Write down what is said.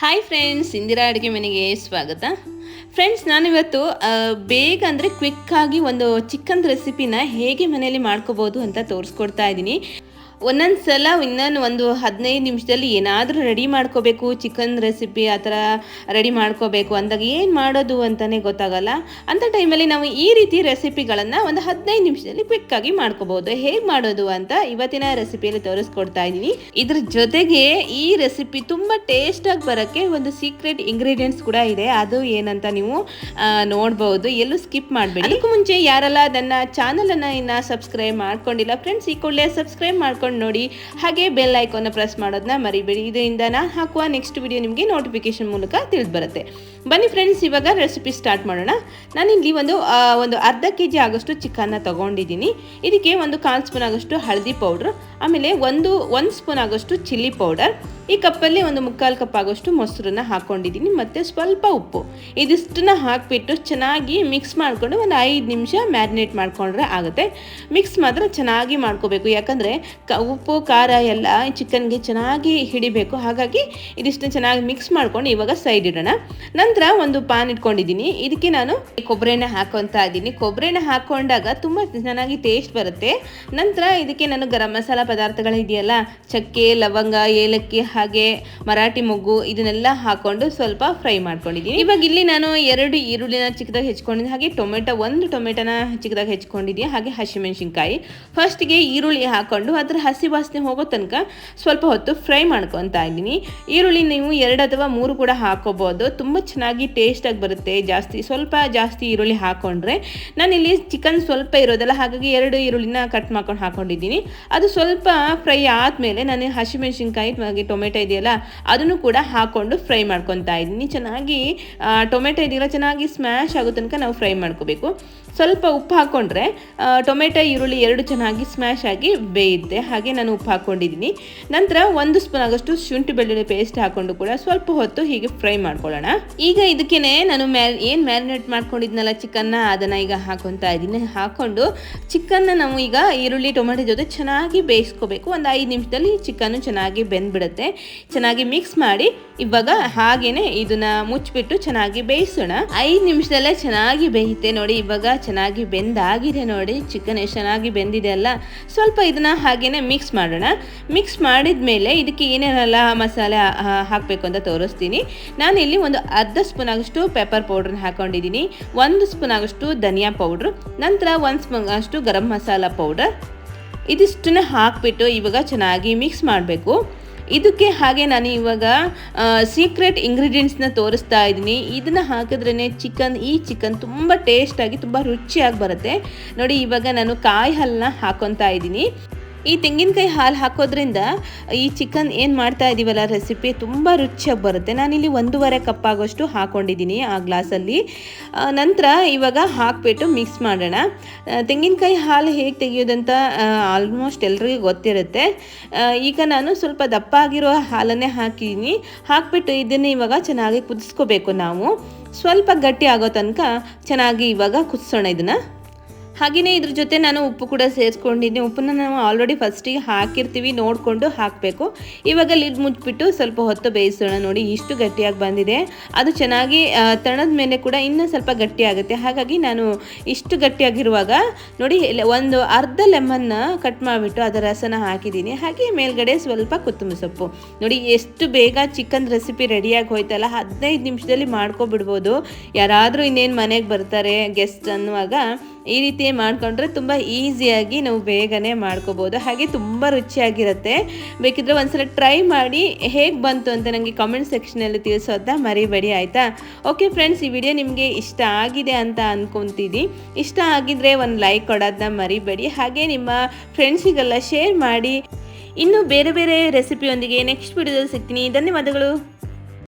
Hi friends Indira ಅಡುಗೆ ಮನೆಗೆ ಸ್ವಾಗತ. ಫ್ರೆಂಡ್ಸ್ ನಾನಿವತ್ತು ಬೇಗ ಅಂದರೆ ಕ್ವಿಕ್ಕಾಗಿ ಒಂದು ಚಿಕನ್ ರೆಸಿಪಿನ ಹೇಗೆ ಮನೆಯಲ್ಲಿ ಮಾಡ್ಕೋಬೋದು ಅಂತ ತೋರಿಸ್ಕೊಡ್ತಾ ಇದ್ದೀನಿ. ಒಂದೊಂದು ಸಲ ಇನ್ನೊಂದು ಒಂದು ಹದಿನೈದು ನಿಮಿಷದಲ್ಲಿ ಏನಾದರೂ ರೆಡಿ ಮಾಡ್ಕೋಬೇಕು ಚಿಕನ್ ರೆಸಿಪಿ ಆ ಥರ ರೆಡಿ ಮಾಡ್ಕೋಬೇಕು. ಅಂದಾಗ ಏನು ಮಾಡೋದು ಅಂತಲೇ ಗೊತ್ತಾಗಲ್ಲ. ಅಂಥ ಟೈಮಲ್ಲಿ ನಾವು ಈ ರೀತಿ ರೆಸಿಪಿಗಳನ್ನು ಒಂದು ಹದಿನೈದು ನಿಮಿಷದಲ್ಲಿ ಕ್ವಿಕ್ಕಾಗಿ ಮಾಡ್ಕೋಬೋದು ಹೇಗೆ ಮಾಡೋದು ಅಂತ ಇವತ್ತಿನ ರೆಸಿಪಿಯಲ್ಲಿ ತೋರಿಸ್ಕೊಡ್ತಾ ಇದ್ದೀನಿ. ಇದ್ರ ಜೊತೆಗೆ ಈ ರೆಸಿಪಿ ತುಂಬ ಟೇಸ್ಟಾಗಿ ಬರೋಕ್ಕೆ ಒಂದು ಸೀಕ್ರೆಟ್ ಇಂಗ್ರೀಡಿಯೆಂಟ್ಸ್ ಕೂಡ ಇದೆ. ಅದು ಏನಂತ ನೀವು ನೋಡ್ಬೋದು. ಎಲ್ಲೂ ಸ್ಕಿಪ್ ಮಾಡಬೇಡಿ. ಅದಕ್ಕೂ ಮುಂಚೆ ಯಾರೆಲ್ಲ ನನ್ನ ಚಾನಲನ್ನು ಇನ್ನು ಸಬ್ಸ್ಕ್ರೈಬ್ ಮಾಡ್ಕೊಂಡಿಲ್ಲ ಫ್ರೆಂಡ್ಸ್ ಈ ಕೂಡಲೇ ಸಬ್ಸ್ಕ್ರೈಬ್ ಮಾಡ್ಕೊಂಡು ನೋಡಿ. ಹಾಗೆ ಬೆಲ್ ಐಕಾನ್ನ ಪ್ರೆಸ್ ಮಾಡೋದನ್ನ ಮರಿಬೇಡಿ. ಇದರಿಂದ ನಾನು ಹಾಕುವ ನೆಕ್ಸ್ಟ್ ವಿಡಿಯೋ ನಿಮಗೆ ನೋಟಿಫಿಕೇಶನ್ ಮೂಲಕ ತಿಳಿದು ಬರುತ್ತೆ ಬನ್ನಿ ಫ್ರೆಂಡ್ಸ್ ಇವಾಗ ರೆಸಿಪಿ ಸ್ಟಾರ್ಟ್ ಮಾಡೋಣ. ನಾನಿಲ್ಲಿ ಒಂದು ಒಂದು ಅರ್ಧ ಕೆ ಜಿ ಆಗೋಷ್ಟು ಚಿಕನ್ನ ತಗೊಂಡಿದ್ದೀನಿ. ಇದಕ್ಕೆ ಒಂದು ಕಾಲು ಸ್ಪೂನ್ ಆಗೋಷ್ಟು ಹಳದಿ ಪೌಡ್ರ್, ಆಮೇಲೆ ಒಂದು ಒಂದು ಸ್ಪೂನ್ ಆಗೋಷ್ಟು ಚಿಲ್ಲಿ ಪೌಡರ್, ಈ ಕಪ್ಪಲ್ಲಿ ಒಂದು ಮುಕ್ಕಾಲು ಕಪ್ ಆಗೋಷ್ಟು ಮೊಸರನ್ನ ಹಾಕ್ಕೊಂಡಿದ್ದೀನಿ ಮತ್ತು ಸ್ವಲ್ಪ ಉಪ್ಪು. ಇದಿಷ್ಟನ್ನ ಹಾಕಿಬಿಟ್ಟು ಚೆನ್ನಾಗಿ ಮಿಕ್ಸ್ ಮಾಡಿಕೊಂಡು ಒಂದು ಐದು ನಿಮಿಷ ಮ್ಯಾರಿನೇಟ್ ಮಾಡ್ಕೊಂಡ್ರೆ ಆಗುತ್ತೆ. ಮಿಕ್ಸ್ ಮಾತ್ರ ಚೆನ್ನಾಗಿ ಮಾಡ್ಕೋಬೇಕು. ಯಾಕಂದರೆ ಕ ಉಪ್ಪು, ಖಾರ ಎಲ್ಲ ಚಿಕನ್ಗೆ ಚೆನ್ನಾಗಿ ಹಿಡಿಬೇಕು. ಹಾಗಾಗಿ ಇದಿಷ್ಟು ಚೆನ್ನಾಗಿ ಮಿಕ್ಸ್ ಮಾಡ್ಕೊಂಡು ಇವಾಗ ಸೈಡ್ ಇಡೋಣ. ನಂತರ ಒಂದು ಪಾನ್ ಇಟ್ಕೊಂಡಿದ್ದೀನಿ. ಇದಕ್ಕೆ ನಾನು ಕೊಬ್ಬರಿ ಎಣ್ಣೆ ಹಾಕೊತಾ ಇದ್ದೀನಿ. ಕೊಬ್ಬರಿ ಎಣ್ಣೆ ಹಾಕೊಂಡಾಗ ತುಂಬ ಚೆನ್ನಾಗಿ ಟೇಸ್ಟ್ ಬರುತ್ತೆ. ನಂತರ ಇದಕ್ಕೆ ನಾನು ಗರಂ ಮಸಾಲ ಪದಾರ್ಥಗಳಿದೆಯಲ್ಲ ಚಕ್ಕೆ, ಲವಂಗ, ಏಲಕ್ಕಿ ಹಾಗೆ ಮರಾಠಿ ಮೊಗ್ಗು ಇದನ್ನೆಲ್ಲ ಹಾಕೊಂಡು ಸ್ವಲ್ಪ ಫ್ರೈ ಮಾಡ್ಕೊಂಡಿದ್ದೀನಿ. ಇವಾಗ ಇಲ್ಲಿ ನಾನು ಎರಡು ಈರುಳ್ಳಿನ ಚಿಕ್ಕದಾಗಿ ಹೆಚ್ಕೊಂಡಿದ್ದೀನಿ. ಹಾಗೆ ಟೊಮೆಟೊ, ಒಂದು ಟೊಮೆಟೊನ ಚಿಕ್ಕದಾಗಿ ಹೆಚ್ಕೊಂಡಿದ್ದೀನಿ. ಹಾಗೆ ಹಸಿಮೆಣಸಿನ್ಕಾಯಿ. ಫಸ್ಟ್ಗೆ ಈರುಳ್ಳಿ ಹಾಕೊಂಡು ಅದರ ಹಸಿ ವಾಸನೆ ಹೋಗೋ ತನಕ ಸ್ವಲ್ಪ ಹೊತ್ತು ಫ್ರೈ ಮಾಡ್ಕೊತಾ ಇದ್ದೀನಿ. ಈರುಳ್ಳಿ ನೀವು ಎರಡು ಅಥವಾ ಮೂರು ಕೂಡ ಹಾಕೋಬೋದು. ತುಂಬ ಚೆನ್ನಾಗಿ ಟೇಸ್ಟಾಗಿ ಬರುತ್ತೆ. ಜಾಸ್ತಿ, ಸ್ವಲ್ಪ ಜಾಸ್ತಿ ಈರುಳ್ಳಿ ಹಾಕೊಂಡ್ರೆ ನಾನಿಲ್ಲಿ ಚಿಕನ್ ಸ್ವಲ್ಪ ಇರೋದಲ್ಲ, ಹಾಗಾಗಿ ಎರಡು ಈರುಳ್ಳಿನ ಕಟ್ ಮಾಡ್ಕೊಂಡು ಹಾಕೊಂಡಿದ್ದೀನಿ. ಅದು ಸ್ವಲ್ಪ ಫ್ರೈ ಆದಮೇಲೆ ನಾನು ಹಸಿಮೆಣಸಿನ್ಕಾಯಿ, ಹಾಗೆ ಟೊಮೆಟೊ ಇದೆಯಲ್ಲ, ಅದನ್ನು ಕೂಡ ಹಾಕ್ಕೊಂಡು ಫ್ರೈ ಮಾಡ್ಕೊತಾ ಇದ್ದೀನಿ. ಚೆನ್ನಾಗಿ ಟೊಮೆಟೊ ಇದೆಯಲ್ಲ, ಚೆನ್ನಾಗಿ ಸ್ಮ್ಯಾಶ್ ಆಗೋ ತನಕ ನಾವು ಫ್ರೈ ಮಾಡ್ಕೋಬೇಕು. ಸ್ವಲ್ಪ ಉಪ್ಪು ಹಾಕ್ಕೊಂಡ್ರೆ ಟೊಮೆಟೊ, ಈರುಳ್ಳಿ ಎರಡು ಚೆನ್ನಾಗಿ ಸ್ಮ್ಯಾಶ್ ಆಗಿ ಬೇಯುತ್ತೆ. ಹಾಗೆ ನಾನು ಉಪ್ಪು ಹಾಕ್ಕೊಂಡಿದ್ದೀನಿ ನಂತರ ಒಂದು ಸ್ಪೂನ್ ಆಗಷ್ಟು ಶುಂಠಿ ಬೆಳ್ಳುಳ್ಳಿ ಪೇಸ್ಟ್ ಹಾಕೊಂಡು ಕೂಡ ಸ್ವಲ್ಪ ಹೊತ್ತು ಹೀಗೆ ಫ್ರೈ ಮಾಡ್ಕೊಳ್ಳೋಣ. ಈಗ ಇದಕ್ಕೇನೆ ನಾನು ಮ್ಯಾ, ಏನು ಮ್ಯಾರಿನೇಟ್ ಮಾಡ್ಕೊಂಡಿದ್ನಲ್ಲ ಚಿಕನ್ನ ಅದನ್ನು ಈಗ ಹಾಕೊತಾ ಇದ್ದೀನಿ. ಹಾಕ್ಕೊಂಡು ಚಿಕನ್ನ ನಾವು ಈಗ ಈರುಳ್ಳಿ, ಟೊಮೆಟೊ ಜೊತೆ ಚೆನ್ನಾಗಿ ಬೇಯಿಸ್ಕೋಬೇಕು. ಒಂದು ಐದು ನಿಮಿಷದಲ್ಲಿ ಚಿಕನ್ನು ಚೆನ್ನಾಗಿ ಬೆಂದ್ಬಿಡುತ್ತೆ. ಚೆನ್ನಾಗಿ ಮಿಕ್ಸ್ ಮಾಡಿ ಇವಾಗ ಹಾಗೇನೆ ಇದನ್ನ ಮುಚ್ಚಿಬಿಟ್ಟು ಚೆನ್ನಾಗಿ ಬೇಯಿಸೋಣ. ಐದು ನಿಮಿಷದಲ್ಲೇ ಚೆನ್ನಾಗಿ ಬೇಯುತ್ತೆ ನೋಡಿ, ಇವಾಗ ಚೆನ್ನಾಗಿ ಬೆಂದಾಗಿದೆ ನೋಡಿ. ಚಿಕನ್ ಎಷ್ಟು ಚೆನ್ನಾಗಿ ಬೆಂದಿದೆ ಅಲ್ಲ? ಸ್ವಲ್ಪ ಇದನ್ನ ಹಾಗೇನೆ ಮಿಕ್ಸ್ ಮಾಡೋಣ. ಮಿಕ್ಸ್ ಮಾಡಿದ ಮೇಲೆ ಇದಕ್ಕೆ ಏನೇನೆಲ್ಲ ಮಸಾಲೆ ಹಾಕಬೇಕು ಅಂತ ತೋರಿಸ್ತೀನಿ. ನಾನು ಇಲ್ಲಿ ಒಂದು ಅರ್ಧ ಸ್ಪೂನ್ ಆಗಷ್ಟು ಪೆಪ್ಪರ್ ಪೌಡ್ರನ್ನ ಹಾಕೊಂಡಿದ್ದೀನಿ. ಒಂದು ಸ್ಪೂನ್ ಆಗಷ್ಟು ಧನಿಯಾ ಪೌಡ್ರ್ ನಂತರ ಒಂದು ಸ್ಪೂನ್ ಅಷ್ಟು ಗರಂ ಮಸಾಲ ಪೌಡರ್ ಇದಿಷ್ಟನ್ನ ಹಾಕಿಬಿಟ್ಟು ಇವಾಗ ಚೆನ್ನಾಗಿ ಮಿಕ್ಸ್ ಮಾಡಬೇಕು. ಇದಕ್ಕೆ ಹಾಗೆ ನಾನು ಇವಾಗ ಸೀಕ್ರೆಟ್ ಇಂಗ್ರೀಡಿಯೆಂಟ್ಸ್ನ ತೋರಿಸ್ತಾ ಇದ್ದೀನಿ. ಇದನ್ನು ಹಾಕಿದ್ರೇ ಚಿಕನ್ ಈ ಚಿಕನ್ ತುಂಬ ಟೇಸ್ಟಾಗಿ ತುಂಬ ರುಚಿಯಾಗಿ ಬರುತ್ತೆ. ನೋಡಿ, ಇವಾಗ ನಾನು ಕಾಯಿ ಹಾಲನ್ನ ಹಾಕೊತಾ ಇದ್ದೀನಿ. ಈ ತೆಂಗಿನಕಾಯಿ ಹಾಲು ಹಾಕೋದ್ರಿಂದ ಈ ಚಿಕನ್ ಏನು ಮಾಡ್ತಾ ಇದ್ದೀವಲ್ಲ ರೆಸಿಪಿ ತುಂಬ ರುಚಿಯಾಗಿ ಬರುತ್ತೆ. ನಾನಿಲ್ಲಿ ಒಂದೂವರೆ ಕಪ್ ಆಗೋಷ್ಟು ಹಾಕೊಂಡಿದ್ದೀನಿ ಆ ಗ್ಲಾಸಲ್ಲಿ. ನಂತರ ಇವಾಗ ಹಾಕಿಬಿಟ್ಟು ಮಿಕ್ಸ್ ಮಾಡೋಣ. ತೆಂಗಿನಕಾಯಿ ಹಾಲು ಹೇಗೆ ತೆಗೆಯೋದಂತ ಆಲ್ಮೋಸ್ಟ್ ಎಲ್ರಿಗೂ ಗೊತ್ತಿರುತ್ತೆ. ಈಗ ನಾನು ಸ್ವಲ್ಪ ದಪ್ಪ ಆಗಿರೋ ಹಾಲನ್ನೇ ಹಾಕಿದ್ದೀನಿ ಹಾಕಿಬಿಟ್ಟು ಇದನ್ನು ಇವಾಗ ಚೆನ್ನಾಗಿ ಕುದಿಸ್ಕೋಬೇಕು ನಾವು. ಸ್ವಲ್ಪ ಗಟ್ಟಿ ಆಗೋ ತನಕ ಚೆನ್ನಾಗಿ ಇವಾಗ ಕುದಿಸೋಣ ಇದನ್ನು. ಹಾಗೆಯೇ ಇದ್ರ ಜೊತೆ ನಾನು ಉಪ್ಪು ಕೂಡ ಸೇರಿಸ್ಕೊಂಡಿದ್ದೀನಿ ಉಪ್ಪನ್ನ ನಾವು ಆಲ್ರೆಡಿ ಫಸ್ಟಿಗೆ ಹಾಕಿರ್ತೀವಿ, ನೋಡಿಕೊಂಡು ಹಾಕಬೇಕು. ಇವಾಗ ಲಿಡ್ ಮುಚ್ಚಿಬಿಟ್ಟು ಸ್ವಲ್ಪ ಹೊತ್ತು ಬೇಯಿಸೋಣ ನೋಡಿ, ಇಷ್ಟು ಗಟ್ಟಿಯಾಗಿ ಬಂದಿದೆ. ಅದು ಚೆನ್ನಾಗಿ ತಣದ ಮೇಲೆ ಕೂಡ ಇನ್ನೂ ಸ್ವಲ್ಪ ಗಟ್ಟಿ ಆಗುತ್ತೆ ಹಾಗಾಗಿ ನಾನು ಇಷ್ಟು ಗಟ್ಟಿಯಾಗಿರುವಾಗ ನೋಡಿ ಒಂದು ಅರ್ಧ ಲೆಮನ್ನ ಕಟ್ ಮಾಡಿಬಿಟ್ಟು ಅದರ ರಸನ ಹಾಕಿದ್ದೀನಿ. ಹಾಗೆ ಮೇಲ್ಗಡೆ ಸ್ವಲ್ಪ ಕೊತ್ತಂಬರಿ ಸೊಪ್ಪು. ನೋಡಿ, ಎಷ್ಟು ಬೇಗ ಚಿಕನ್ ರೆಸಿಪಿ ರೆಡಿಯಾಗಿ ಹೋಯ್ತಲ್ಲ, ಹದಿನೈದು ನಿಮಿಷದಲ್ಲಿ ಮಾಡ್ಕೊಬಿಡ್ಬೋದು. ಯಾರಾದರೂ ಇನ್ನೇನು ಮನೆಗೆ ಬರ್ತಾರೆ ಗೆಸ್ಟ್ ಅನ್ನುವಾಗ ಈ ರೀತಿ ಮಾಡ್ಕೊಂಡ್ರೆ ತುಂಬ ಈಸಿಯಾಗಿ ನಾವು ಬೇಗನೆ ಮಾಡ್ಕೋಬೋದು. ಹಾಗೆ ತುಂಬ ರುಚಿಯಾಗಿರುತ್ತೆ. ಬೇಕಿದ್ರೆ ಒಂದ್ಸಲ ಟ್ರೈ ಮಾಡಿ ಹೇಗೆ ಬಂತು ಅಂತ ನನಗೆ ಕಾಮೆಂಟ್ ಸೆಕ್ಷನಲ್ಲಿ ತಿಳಿಸೋದ ಮರಿಬೇಡಿ, ಆಯಿತಾ? ಓಕೆ ಫ್ರೆಂಡ್ಸ್ ಈ ವಿಡಿಯೋ ನಿಮಗೆ ಇಷ್ಟ ಆಗಿದೆ ಅಂತ ಅಂದ್ಕೊತೀನಿ ಇಷ್ಟ ಆಗಿದ್ರೆ ಒಂದು ಲೈಕ್ ಕೊಡೋದನ್ನ ಮರಿಬೇಡಿ. ಹಾಗೆ ನಿಮ್ಮ ಫ್ರೆಂಡ್ಸಿಗೆಲ್ಲ ಶೇರ್ ಮಾಡಿ. ಇನ್ನು ಬೇರೆ ಬೇರೆ ರೆಸಿಪಿಯೊಂದಿಗೆ ನೆಕ್ಸ್ಟ್ ವಿಡಿಯೋದಲ್ಲಿ ಸಿಗ್ತೀನಿ. ಧನ್ಯವಾದಗಳು.